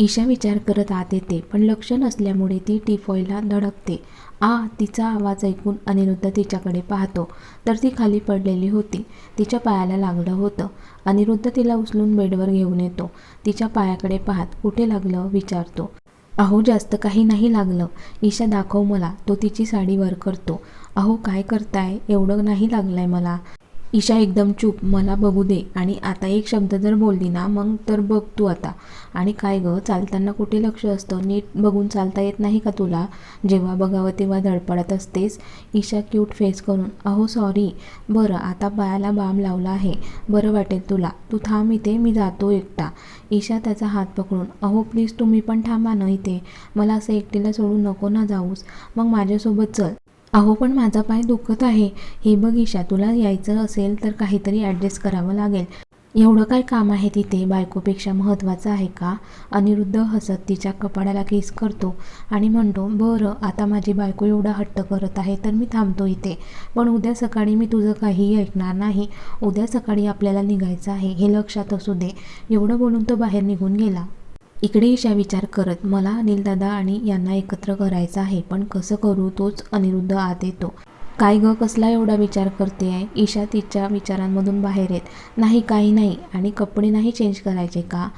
ईशा विचार करत आत येते पण लक्ष नसल्यामुळे ती टिफॉयला धडकते. आ तिचा आवाज ऐकून अनिरुद्ध तिच्याकडे पाहतो. तर ती खाली पडलेली होती. तिच्या पायाला लागलं होतं. अनिरुद्ध तिला उचलून बेडवर घेऊन येतो. तिच्या पायाकडे पाहत कुठे लागलं विचारतो. अहो जास्त काही नाही लागलं. ईशा दाखव मला. तो तिची साडी वर करतो. अहो काय करताय? एवढं नाही लागलंय मला. ईशा एकदम चूप मला बघू दे. आणि आता एक शब्द जर बोलली ना मग तर बघ तू आता. आणि काय गं चालताना कुठे लक्ष असतं? नीट बघून चालता येत नाही का तुला? जेव्हा बघावं तेव्हा धडपडत असतेस. ईशा क्यूट फेस करून अहो सॉरी बरं आता पायाला बाम लावला आहे. बरं वाटेल तुला. तू थांब इथे मी जातो एकटा. ईशा त्याचा हात पकडून अहो प्लीज तुम्ही पण थांबा ना इथे. मला असं एकटीला सोडून नको ना जाऊस. मग माझ्यासोबत चल. अहो पण माझा पाय दुखत आहे. हे बघ ईशा तुला यायचं असेल तर काहीतरी ॲडजस्ट करावं लागेल. एवढं काय काम आहे तिथे? बायकोपेक्षा महत्त्वाचं आहे का? अनिरुद्ध हसत तिच्या कपाडाला केस करतो आणि म्हणतो बरं आता माझी बायको एवढा हट्ट करत आहे तर मी थांबतो इथे. पण उद्या सकाळी मी तुझं काहीही ऐकणार नाही. उद्या सकाळी आपल्याला निघायचं आहे. हे लक्षात असू दे. एवढं बोलून तो बाहेर निघून गेला. इकडे ईशा विचार करत मला अनिलदादा आणि यांना एकत्र करायचं आहे पण कसं करू तोच अनिरुद्ध आत येतो. काय ग कसला एवढा विचार करते आहे? ईशा तिच्या विचारांमधून बाहेर येत नाही काही नाही. आणि कपडे नाही चेंज करायचे का?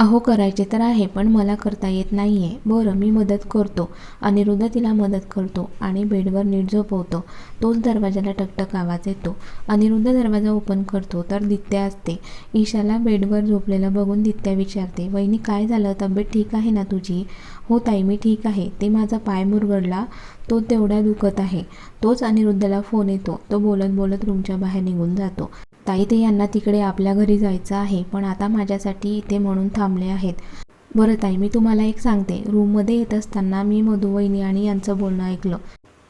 अहो करायचे तर आहे पण मला करता येत नाही आहे बरं मी मदत करतो. अनिरुद्ध तिला मदत करतो आणि बेडवर नीट झोपवतो. तोच दरवाजाला टकटक आवाज येतो. अनिरुद्ध दरवाजा ओपन करतो तर दित्या असते. ईशाला बेडवर झोपलेलं बघून दित्या विचारते वहिनी काय झालं? तब्येत ठीक आहे ना तुझी? हो ताई मी ठीक आहे. ते माझा पाय मुरगडला. तो तेवढा दुखत आहे. तोच अनिरुद्धला फोन येतो. तो बोलत बोलत रूमच्या बाहेर निघून जातो. ताई ते यांना तिकडे आपल्या घरी जायचं आहे पण आता माझ्यासाठी इथे म्हणून थांबले आहेत. बरं ताई मी तुम्हाला एक सांगते. रूममध्ये येत असताना मी मधुवहिनी आणि यांचं बोलणं ऐकलं.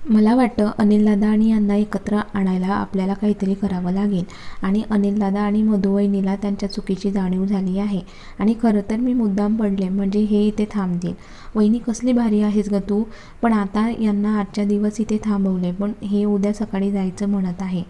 मला वाटतं अनिलदादा आणि यांना एकत्र आणायला आपल्याला काहीतरी करावं लागेल आणि अनिलदादा आणि मधुवहिनीला त्यांच्या चुकीची जाणीव झाली आहे आणि खरं तर मी मुद्दाम पडले म्हणजे हे इथे थांबतील. वहिनी कसली भारी आहेस ग तू पण आता यांना आजच्या दिवस इथे थांबवले पण हे उद्या सकाळी जायचं म्हणत आहे.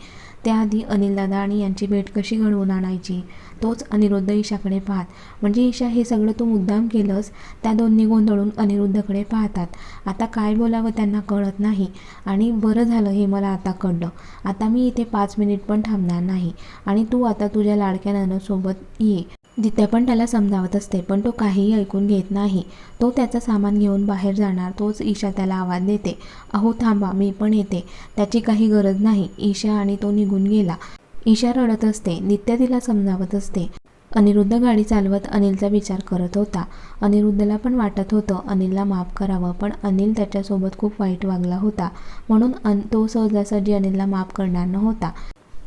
त्याआधी अनिलदादा आणि यांची भेट कशी घडवून आणायची? तोच अनिरुद्ध ईशाकडे पाहत. म्हणजे ईशा हे सगळं तू मुद्दाम केलंस? त्या दोन्ही गोंधळून अनिरुद्धकडे पाहतात. आता काय बोलावं त्यांना कळत नाही. आणि बरं झालं हे मला आता कळलं. आता मी इथे पाच मिनिट पण थांबणार नाही. आणि तू आता तुझ्या लाडक्या सोबत ये. दित्या पण त्याला समजावत असते पण तो काहीही ऐकून घेत नाही. तो त्याचं सामान घेऊन बाहेर जाणार तोच ईशा त्याला आवाज देते. अहो थांबा मी पण येते. त्याची काही गरज नाही. ईशा आणि तो निघून गेला. ईशा रडत असते. नित्या तिला समजावत असते. अनिरुद्ध गाडी चालवत अनिलचा विचार करत होता. अनिरुद्धला पण वाटत होतं अनिलला माफ करावं पण अनिल त्याच्यासोबत खूप वाईट वागला होता. म्हणून अन तो सहजासहजी अनिलला माफ करणार नव्हता.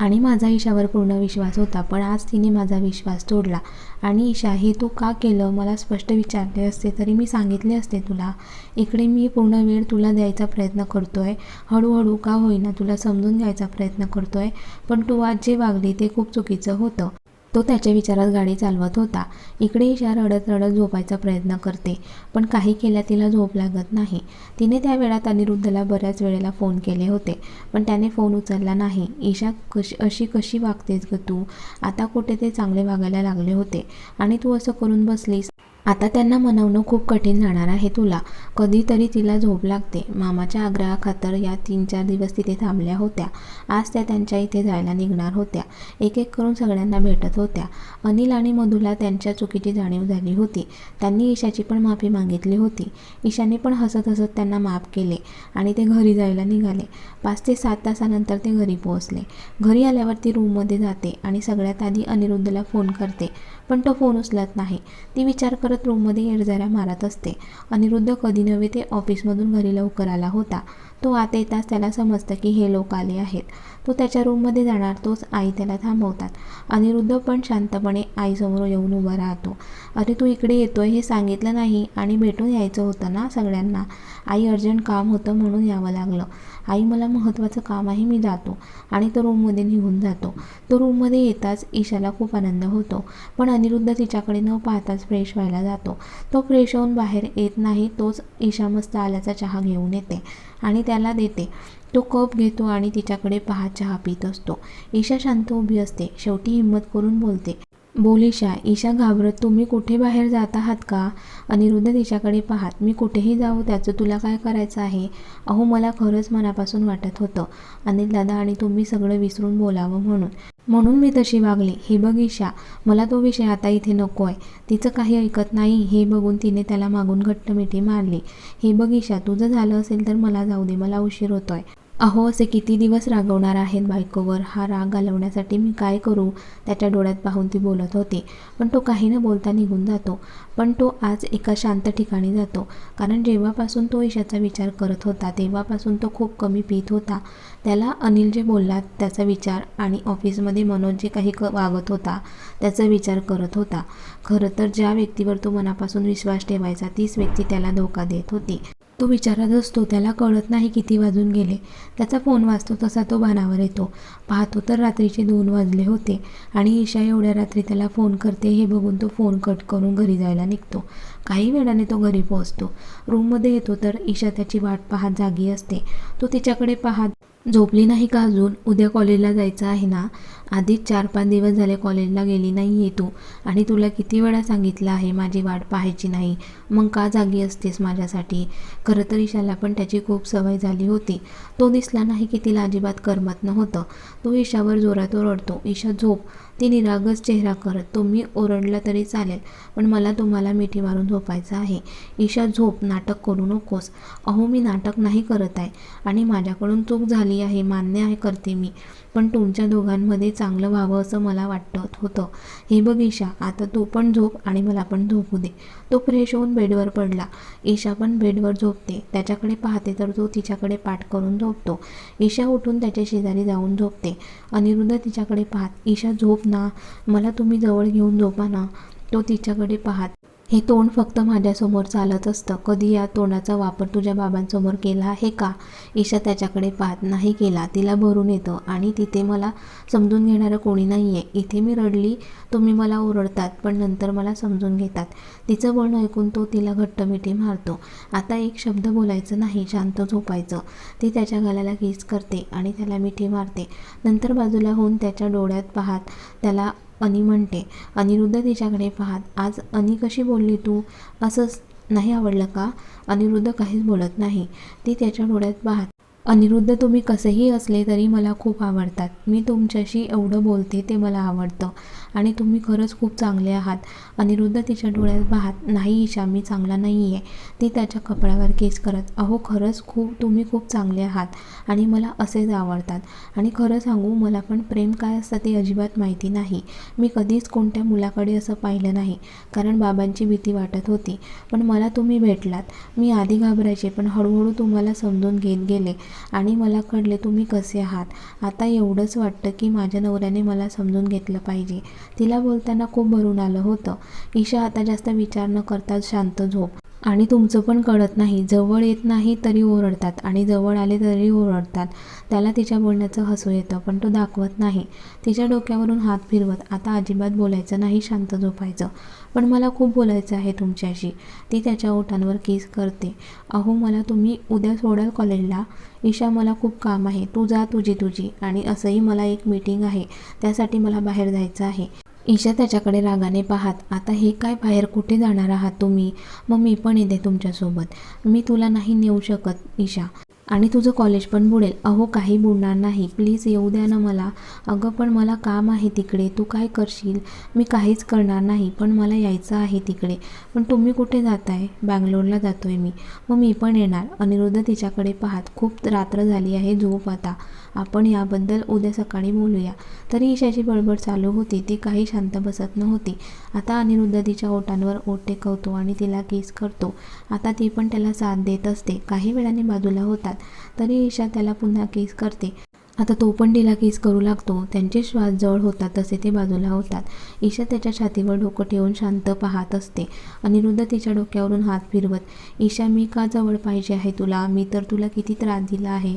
आणि माझा ईशावर पूर्ण विश्वास होता पण आज तिने माझा विश्वास तोडला. आणि ईशा हे तू का केलं? मला स्पष्ट विचारले असते तरी मी सांगितले असते तुला. इकडे मी पूर्ण वेळ तुला द्यायचा प्रयत्न करतो आहे हळूहळू का होईना तुला समजून घ्यायचा प्रयत्न करतो आहे पण तू आज जे वागली ते खूप चुकीचं होतं. तो त्याच्या विचारात गाडी चालवत होता. इकडे ईशा रडत रडत झोपायचा प्रयत्न करते पण काही केल्या तिला झोप लागत नाही. तिने त्या वेळात अनिरुद्धला बऱ्याच वेळेला फोन केले होते पण त्याने फोन उचलला नाही. ईशा कशी अशी कशी वागतेस ग तू? आता कुठे ते चांगले वागायला लागले होते आणि तू असं करून बसलीस? आता त्यांना मनवणं खूप कठीण जाणार आहे तुला. कधीतरी तिला झोप लागते. मामाच्या आग्रहाखातर या तीन चार दिवस तिथे थांबल्या होत्या. आज त्या त्यांच्या इथे जायला निघणार होत्या. एक एक करून सगळ्यांना भेटत होत्या. अनिल आणि मधूला त्यांच्या चुकीची जाणीव झाली होती. त्यांनी ईशाची पण माफी मागितली होती. ईशाने पण हसत हसत त्यांना माफ केले आणि ते घरी जायला निघाले. पाच ते सात तासानंतर ते घरी पोहोचले. घरी आल्यावर ती रूममध्ये जाते आणि सगळ्यात आधी अनिरुद्धला फोन करते. पण तो फोन उचलत नाही. ती विचार करत रूममध्ये येडजाऱ्या मारत असते. अनिरुद्ध कधी नव्हे ते ऑफिसमधून घरी लवकर आला होता. तो आत येताच त्याला समजतं की हे लोक आले आहेत. तो त्याच्या रूममध्ये जाणार तोच आई त्याला थांबवतात. अनिरुद्ध पण शांतपणे आईसमोर येऊन उभा राहतो. अरे तू इकडे येतोय हे सांगितलं नाही आणि भेटून यायचं होतं ना सगळ्यांना? आई अर्जंट काम होतं म्हणून यावं लागलं. आई मला महत्त्वाचं काम आहे मी जातो आणि तो रूममध्ये निघून जातो. तो रूममध्ये येताच ईशाला खूप आनंद होतो. पण अनिरुद्ध तिच्याकडे न पाहताच फ्रेश व्हायला जातो. तो फ्रेश होऊन बाहेर येत नाही तोच ईशा मस्त आल्याचा चहा घेऊन येते आणि त्याला देते. तो कप घेतो आणि तिच्याकडे पहा चहा पित असतो. ईशा शांत उभी असते. शेवटी हिंमत करून बोलते बोलीशा ईशा घाबरत तुम्ही कुठे बाहेर जात आहात का? अनिरुद्ध तिच्याकडे पाहात मी कुठेही जाऊ त्याचं तुला काय करायचं आहे? अहो मला खरंच मनापासून वाटत होतं. अनिल दादा आणि तुम्ही सगळं विसरून बोलावं म्हणून. म्हणून मी तशी वागली. हे बघ ईशा मला तो विषय आता इथे नको आहे तिचं काही ऐकत नाही. हे बघून तिने त्याला मागून घट्ट मिठी मारली. हे बघ ईशा तुझं झालं असेल तर मला जाऊ दे. मला उशीर होतोय. अहो असे किती दिवस रागवणार आहेत बायकोवर? हा राग घालवण्यासाठी मी काय करू? त्याच्या डोळ्यात पाहून ती बोलत होती. पण तो काही न बोलता निघून जातो. पण तो आज एका शांत ठिकाणी जातो. कारण जेव्हापासून तो ईशाचा विचार करत होता तेव्हापासून तो खूप कमी पित होता. त्याला अनिल जे बोलला त्याचा विचार आणि ऑफिसमध्ये मनोज जे काही क वागत होता त्याचा विचार करत होता. खरं तर ज्या व्यक्तीवर तो मनापासून विश्वास ठेवायचा तीच व्यक्ती त्याला धोका देत होती. तो विचारात असतो त्याला कळत नाही किती वाजून गेले. त्याचा फोन वाजतो तसा तो भानावर येतो. पाहतो तर रात्रीचे दोन वाजले होते आणि ईशा एवढ्या रात्री त्याला फोन करते हे बघून तो फोन कट करून घरी जायला निघतो. काही वेळाने तो घरी पोहोचतो. रूममध्ये येतो तर ईशा त्याची वाट पाहत जागी असते. तो तिच्याकडे पाहत झोपली नाही का अजून? उद्या कॉलेजला जायचं आहे ना? आधीच चार पाच दिवस झाले कॉलेजला गेली नाही आहे तू. आणि तुला किती वेळा सांगितलं आहे माझी वाट पाहायची नाही. मग का जागी असतेस माझ्यासाठी? खरं तर ईशाला पण त्याची खूप सवय झाली होती. तो दिसला नाही की तिला अजिबात करमत नव्हतं. तो ईशावर जोरात ओरडतो. ईशा झोप. ती निरागस चेहरा करत तुम्ही ओरडला तरी चालेल पण मला तुम्हाला मिठी मारून झोपायचं आहे. ईशा झोप नाटक करू नकोस. अहो मी नाटक नाही करत आहे आणि माझ्याकडून चूक झाली आहे मान्य आहे करते मी. पण तुमच्या दोघांमध्ये चांगलं व्हावं असं मला वाटत होतं. हे बघ ईशा आता तू पण झोप आणि मला पण झोपू दे. तो फ्रेश होऊन बेडवर पडला. ईशा पण बेडवर झोपते. त्याच्याकडे पाहते तर तो तिच्याकडे पाठ करून झोपतो. ईशा उठून त्याच्या शेजारी जाऊन झोपते. अनिरुद्ध तिच्याकडे पाहत ईशा झोप ना. मला तुम्ही जवळ घेऊन झोपा ना. तो तिच्याकडे पाहत हे तोंड फक्त माझ्यासमोर चालत असतं. कधी या तोंडाचा वापर तुझ्या बाबांसमोर केला आहे का? ईशा त्याच्याकडे पाहत नाही केला. तिला भरून येतं आणि तिथे मला समजून घेणारं कोणी नाही आहे इथे मी रडली तुम्ही मला ओरडतात पण नंतर मला समजून घेतात. तिचं बोलणं ऐकून तो तिला घट्ट मिठी मारतो. आता एक शब्द बोलायचं नाही शांत झोपायचं. ती त्याच्या गालाला किस करते आणि त्याला मिठी मारते. नंतर बाजूला होऊन त्याच्या डोळ्यात पाहत त्याला अनी म्हणते अनिरुद्ध तिच्याकडे पाहत आज अनी कशी बोलली तू? असंच नाही आवडलं का? अनिरुद्ध काहीच बोलत नाही. ती त्याच्या डोळ्यात पाहत अनिरुद्ध तुम्ही कसेही असले तरी मला खूप आवडतात. मी तुमच्याशी एवढं बोलते ते मला आवडतं. आणि तुम्ही खरंच खूप चांगले आहात. अनिरुद्ध तिच्या डोळ्यात पाहत नाही ईशा मी चांगला नाही आहे ती त्याच्या कपड्यावर केस करत अहो खरंच खूप तुम्ही खूप चांगले आहात आणि मला असेच आवडतात. आणि खरं सांगू मला पण प्रेम काय असतं ते अजिबात माहिती नाही. मी कधीच कोणत्या मुलाकडे असं पाहिलं नाही कारण बाबांची भीती वाटत होती. पण मला तुम्ही भेटलात. मी आधी घाबरायचे पण हळूहळू तुम्हाला समजून घेत गेले आणि मला कळले तुम्ही कसे आहात. आता एवढंच वाटतं की माझ्या नवऱ्याने मला समजून घेतलं पाहिजे. तिला बोलताना खूप भरून आलं होतं. ईशा आता जास्त विचार न करता शांत झोप आणि तुमचं पण कळत नाही. जवळ येत नाही तरी ओरडतात आणि जवळ आले तरी ओरडतात. त्याला तिच्या बोलण्याचं हसू येतं पण तो दाखवत नाही. तिच्या डोक्यावरून हात फिरवत आता अजिबात बोलायचं नाही शांत झोपायचं. पण मला खूप बोलायचं आहे तुमच्याशी. ती त्याच्या ओठांवर किस करते. अहो मला तुम्ही उद्या सोडाल कॉलेजला. ईशा मला खूप काम आहे. तू जा तुझी तुझी. आणि असंही मला एक मीटिंग आहे. त्यासाठी मला बाहेर जायचं आहे. ईशा त्याच्याकडे रागाने पाहात आता हे काय बाहेर कुठे जाणार आहात तुम्ही? मग मी पण येते तुमच्यासोबत. मी तुला नाही नेऊ शकत ईशा. आणि तुझं कॉलेज पण बुडेल. अहो काही बुडणार नाही. प्लीज येऊ द्या ना मला. अगं पण मला काम आहे तिकडे. तू काय करशील? मी काहीच करणार नाही पण मला यायचं आहे तिकडे. पण तुम्ही कुठे जाताय? बँगलोरला जातो आहे मी. मग मी पण येणार. अनिरुद्ध तिच्याकडे पाहत खूप रात्र झाली आहे झोप आता. आपण याबद्दल उद्या सकाळी बोलूया. तरी ईशाची बडबड चालू होती. ती काही शांत बसत नव्हती. आता अनिरुद्ध तिच्या ओटांवर ओट टेकवतो आणि तिला किस करतो. आता ती पण त्याला साथ देत असते. काही वेळाने बाजूला होतात. तरी ईशा त्याला पुन्हा किस करते. आता तो पण तिला किस करू लागतो. त्यांचे श्वास जवळ होतात तसे ते बाजूला होतात. ईशा त्याच्या छातीवर डोकं ठेवून शांत पाहत असते. अनिरुद्ध तिच्या डोक्यावरून हात फिरवत ईशा मी का जवळ पाहिजे आहे तुला? मी तर तुला किती त्रास दिला आहे.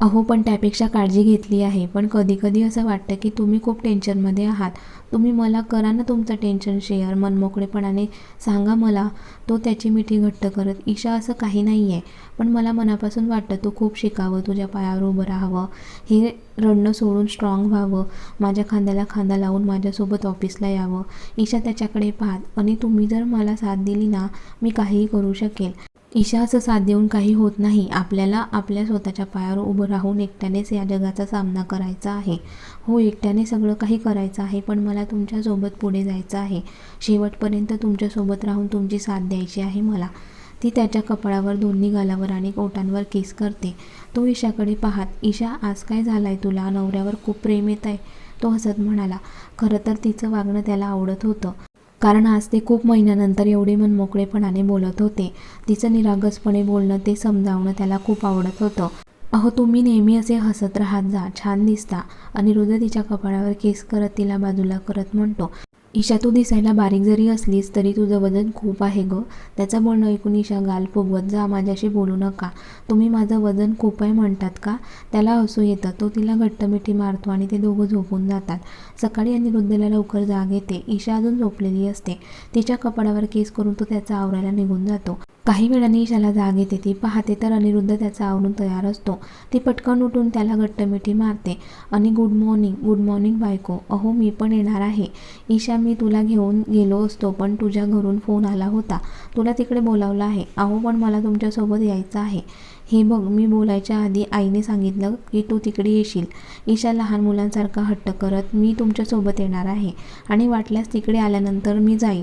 अहो पण त्यापेक्षा काळजी घेतली आहे. पण कधीकधी असं वाटतं की तुम्ही खूप टेन्शनमध्ये आहात. तुम्ही मला करा ना तुमचं टेन्शन शेअर मनमोकळेपणाने सांगा मला. तो त्याची मिठी घट्ट करत ईशा असं काही नाही आहे पण मला मनापासून वाटतं तू खूप शिकावं तुझ्या पायावर उभं राहावं. हे रडणं सोडून स्ट्रॉंग व्हावं. माझ्या खांद्याला खांदा लावून माझ्यासोबत ऑफिसला यावं. ईशा त्याच्याकडे पाहत आणि तुम्ही जर मला साथ दिली ना मी काहीही करू शकेल. ईशा असं साथ देऊन काही होत नाही. आपल्याला आपल्या स्वतःच्या पायावर उभं राहून एकट्यानेच या जगाचा सामना करायचा आहे. हो एकट्याने सगळं काही करायचं आहे पण मला तुमच्यासोबत पुढे जायचं आहे. शेवटपर्यंत तुमच्यासोबत राहून तुमची साथ द्यायची आहे मला. ती त्याच्या कपाळावर दोन्ही गालावर आणि ओटांवर किस करते. तो ईशाकडे पाहत ईशा आज काय झालाय तुला? नवऱ्यावर खूप प्रेम येत आहे तो हसत म्हणाला खरं तर तिचं वागणं त्याला आवडत होतं. कारण आज ते खूप महिन्यानंतर एवढे मनमोकळेपणाने बोलत होते. तिचं निरागसपणे बोलणं ते समजावणं त्याला खूप आवडत होतं. अहो तुम्ही नेहमी असे हसत राहत जा छान दिसता. अनिरुद्ध तिच्या कपाळावर केस करत तिला बाजूला करत म्हणतो ईशा तू दिसायला बारीक जरी असलीस तरी तुझं वजन खूप आहे गं. त्याचं बोलणं ऐकून ईशा गाल फुगवत जा माझ्याशी बोलू नका. तुम्ही माझं वजन खूप आहे म्हणतात का? त्याला हसू येतं. तो तिला घट्ट मिठी मारतो आणि ते दोघं झोपून जातात. सकाळी अनिरुद्धला लवकर जाग येते. ईशा अजून झोपलेली असते. तिच्या कपाळावर केस करून तो त्याचा आवरायला निघून जातो. काही वेळाने ईशाला जाग येते. ती पाहते तर अनिरुद्ध त्याचा आवरून तयार असतो. ती पटकन उठून त्याला घट्ट मिठी मारते. आणि गुड मॉर्निंग गुड मॉर्निंग बायको. अहो मी पण येणार आहे. ईशा मी तुला घेऊन गेलो असतो पण तुझ्या घरून फोन आला होता. तुला तिकडे बोलावलं आहे. अहो पण मला तुमच्यासोबत यायचं आहे. हे बघ मी बोलायच्या आधी आईने सांगितलं की तू तिकडे येशील. ईशा लहान मुलांसारखा हट्ट करत मी तुमच्यासोबत येणार आहे. आणि वाटल्यास तिकडे आल्यानंतर मी जाईल.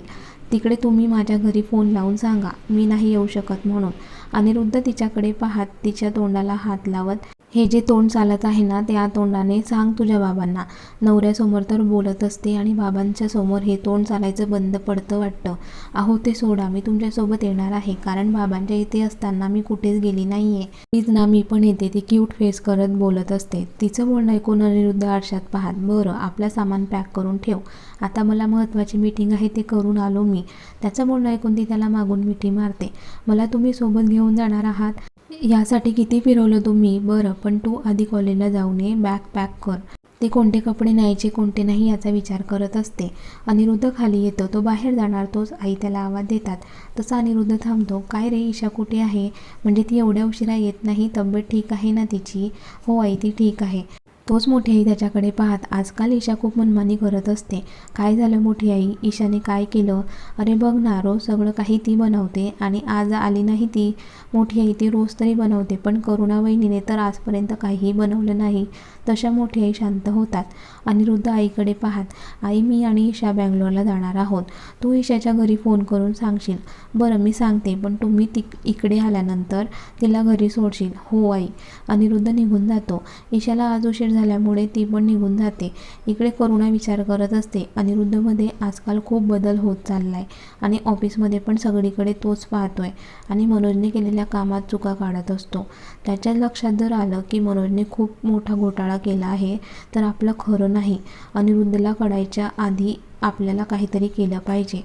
तिकडे तुम्ही माझ्या घरी फोन लावून सांगा. मी नाही येऊ शकत म्हणून. अनिरुद्ध तिच्याकडे पाहत तिच्या तोंडाला हात लावत हे जे तोंड चालत आहे ना त्या तोंडाने सांग तुझ्या बाबांना. नवऱ्यासमोर तर बोलत असते आणि बाबांच्या समोर हे तोंड चालायचं बंद पडतं वाटतं. अहो ते सोडा मी तुमच्यासोबत येणार आहे. कारण बाबांच्या इथे असताना मी कुठेच गेली नाही आहे तीच ना मी पण येते. ती क्यूट फेस करत बोलत असते. तिचं बोलणं ऐकून अनिरुद्ध आरशात पाहत बरं आपलं सामान पॅक करून ठेव. आता मला महत्त्वाची मीटिंग आहे ते करून आलो मी. त्याचं बोलणं ऐकून ती त्याला मागून मिठी मारते. मला तुम्ही सोबत घेऊन जाणार आहात? यासाठी किती फिरवलं तुम्ही? बरं पण तू आधी कॉलेजला जाऊ नये. बॅग पॅक कर. ते कोणते कपडे न्यायचे कोणते नाही याचा विचार करत असते. अनिरुद्ध खाली येतो. तो बाहेर जाणार तोच आई त्याला आवाज देतात. तसा अनिरुद्ध थांबतो. काय रे ईशा कुठे आहे? म्हणजे ती एवढ्या उशिरा येत नाही तब्येत ठीक आहे ना तिची? हो आई ती ठीक आहे. तोच मोठी आई त्याच्याकडे पाहत आजकाल ईशा खूप मनमानी करत असते. काय झालं मोठी आई? ईशाने काय केलं? अरे बघ ना रोज सगळं काही ती बनवते आणि आज आली नाही ती. मोठी आई ती रोज तरी बनवते पण करुणा वहिनीने तर आजपर्यंत काहीही बनवलं नाही. तशा मोठी आई शांत होतात अनिरुद्ध आईकडे पाहत आई मी आणि ईशा बँगलोरला जाणार आहोत. तू ईशाच्या घरी फोन करून सांगशील. बरं मी सांगते पण तुम्ही ती इकडे आल्यानंतर तिला घरी सोडशील. हो आई. अनिरुद्ध निघून जातो. ईशाला आज उशीर झाल्यामुळे ती पण निघून जाते. इकडे करुणा विचार करत असते. अनिरुद्धमध्ये आजकाल खूप बदल होत चालला आहे आणि ऑफिसमध्ये पण सगळीकडे तोच पाहतो आहे आणि मनोजने केलेल्या कामात चुका काढत असतो. त्याच्या लक्षात जर आलं की मनोजने खूप मोठा घोटाळा केला आहे तर आपलं खरं नाही. अनिरुद्धला कळायच्या आधी आपल्याला काहीतरी केलं पाहिजे.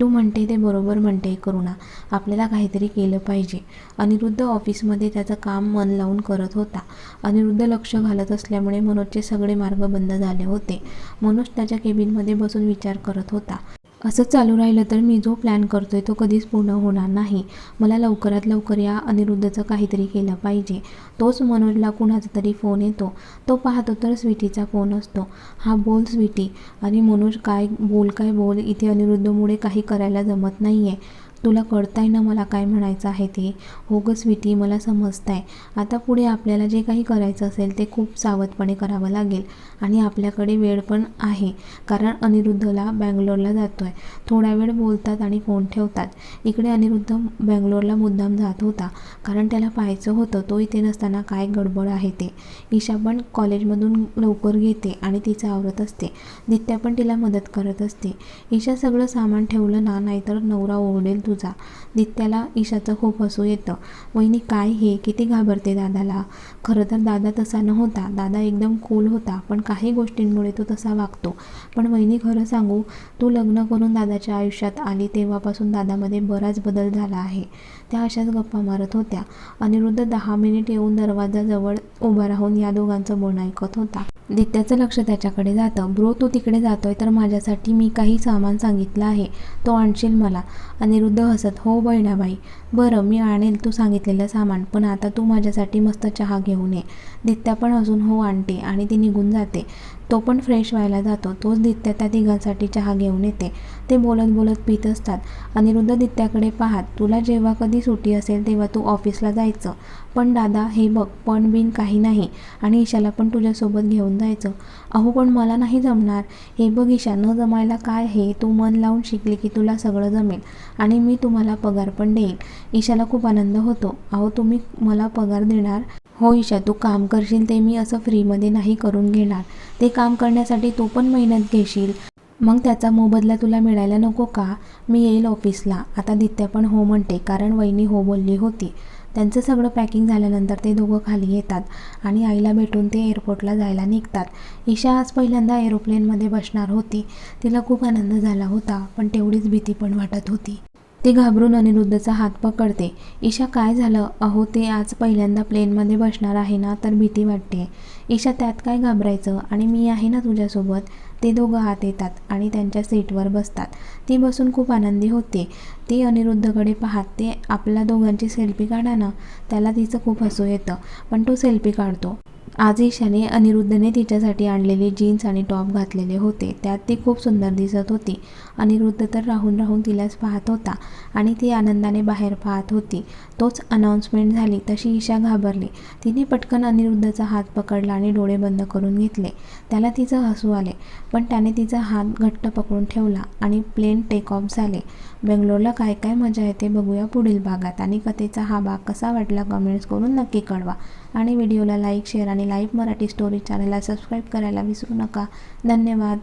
तू म्हणते ते बरोबर म्हणते करुणा. आपल्याला काहीतरी केलं पाहिजे. अनिरुद्ध ऑफिसमध्ये त्याचं काम मन लावून करत होता. अनिरुद्ध लक्ष घालत असल्यामुळे मनोजचे सगळे मार्ग बंद झाले होते. मनोज त्याच्या केबिनमध्ये बसून विचार करत होता. असं चालू राहिलं तर मी जो प्लॅन करतो आहे तो कधीच पूर्ण होणार नाही. मला लवकरात लवकर या अनिरुद्धचं काहीतरी केलं पाहिजे. तोच मनोजला कुणाचा तरी फोन येतो. तो पाहतो तर स्वीटीचा फोन असतो. हा बोल स्वीटी. आणि मनोज काय बोल काय बोल इथे अनिरुद्धमुळे काही करायला जमत नाही आहे तुला कळताय ना मला काय म्हणायचं आहे ते? हो गं स्वीटी मला समजत आहे आता पुढे आपल्याला जे काही करायचं असेल ते खूप सावधपणे करावं लागेल आणि आपल्याकडे वेळ पण आहे कारण अनिरुद्धला बँगलोरला जातो आहे थोडा वेळ बोलतात आणि फोन ठेवतात. इकडे अनिरुद्ध बँगलोरला मुद्दाम जात होता कारण त्याला पाहायचं होतं तो इथे नसताना काय गडबड आहे ते. ईशा पण कॉलेजमधून लवकर घेते आणि तिचं आवरत असते. नित्या पण तिला मदत करत असते. ईशा सगळं सामान ठेवलं ना नाहीतर नवरा ओरडेल तुझा. दित्याला ईशाचं खूप हसू येतं. वहिनी काय हे? किती घाबरते दादाला. खरं तर दादा तसा नव्हता. दादा एकदम कूल होता पण काही गोष्टींमुळे तो तसा वागतो. पण वहिनी खरं सांगू तू लग्न करून दादाच्या आयुष्यात आली तेव्हापासून दादामध्ये बराच बदल झाला आहे. त्या अशाच गप्पा मारत होत्या. अनिरुद्ध दहा मिनिट येऊन दरवाजाजवळ उभा राहून या दोघांचं बोलणं ऐकत होता. दित्याचं लक्ष त्याच्याकडे जातं. ब्रो तू तिकडे जातोय तर माझ्यासाठी मी काही सामान सांगितलं आहे. तो आणशील मला. अनिरुद्ध हसत हो बहिणाबाई. बरं मी आणेल तू सांगितलेलं सामान पण आता तू माझ्यासाठी मस्त चहा घेऊन ये. दित्या पण हसून हो आणते. आणि ती निघून जाते. तो पण फ्रेश व्हायला जातो. तोच दित्या त्या तिघांसाठी चहा घेऊन येते. ते बोलत बोलत पित असतात. अनिरुद्ध दित्याकडे पाहत तुला जेव्हा कधी सुट्टी असेल तेव्हा तू ऑफिसला जायचं. पण दादा हे बघ पण बिन काही नाही. आणि ईशाला पण तुझ्यासोबत घेऊन जायचं. अहो पण मला नाही जमणार. हे बघ ईशा न जमायला काय हे? तू मन लावून शिकली की तुला सगळं जमेल. आणि मी तुम्हाला पगार पण देईन. ईशाला खूप आनंद होतो. अहो तुम्ही मला पगार देणार? हो ईशा तू काम करशील ते मी असं फ्रीमध्ये नाही करून घेणार. ते काम करण्यासाठी तू पण मेहनत घेशील. मग त्याचा मोबदला तुला मिळायला नको का? मी येईल ऑफिसला. आता दित्या पण हो म्हणते कारण वहिनी हो बोलली होती. त्यांचं सगळं पॅकिंग झाल्यानंतर ते दोघं खाली येतात आणि आईला भेटून ते एअरपोर्टला जायला निघतात. ईशा आज पहिल्यांदा एरोप्लेनमध्ये बसणार होती. तिला खूप आनंद झाला होता पण तेवढीच भीती पण वाटत होती. ती घाबरून अनिरुद्धचा हात पकडते. ईशा काय झालं? अहो ते आज पहिल्यांदा प्लेनमध्ये बसणार आहे ना तर भीती वाटते. ईशा त्यात काय घाबरायचं? आणि मी आहे ना तुझ्यासोबत? ते दोघं हात येतात आणि त्यांच्या सीटवर बसतात. ती बसून खूप आनंदी होते. ती अनिरुद्धकडे पाहत ते आपल्या दोघांची सेल्फी काढा ना. त्याला तिचं खूप हसू येतं पण तो सेल्फी काढतो. आज ईशाने अनिरुद्धने तिच्यासाठी आणलेले जीन्स आणि टॉप घातलेले होते. त्यात ती खूप सुंदर दिसत होती. अनिरुद्ध तर राहून राहून तिलाच पाहत होता आणि ती आनंदाने बाहेर पाहत होती. तोच अनाऊन्समेंट झाली तशी ईशा घाबरली. तिने पटकन अनिरुद्धचा हात पकडला आणि डोळे बंद करून घेतले. त्याला तिचं हसू आले पण त्याने तिचा हात घट्ट पकडून ठेवला आणि प्लेन टेक ऑफ झाले. बेंगलोरला काय काय मजा येते बघूया पुढील भागात आणि कथेचा हा भाग कसा वाटला कमेंट्स करून नक्की कळवा. आणि व्हिडिओला लाईक शेअर आणि लाईव्ह मराठी स्टोरी चॅनलला सबस्क्राईब करायला विसरू नका. धन्यवाद.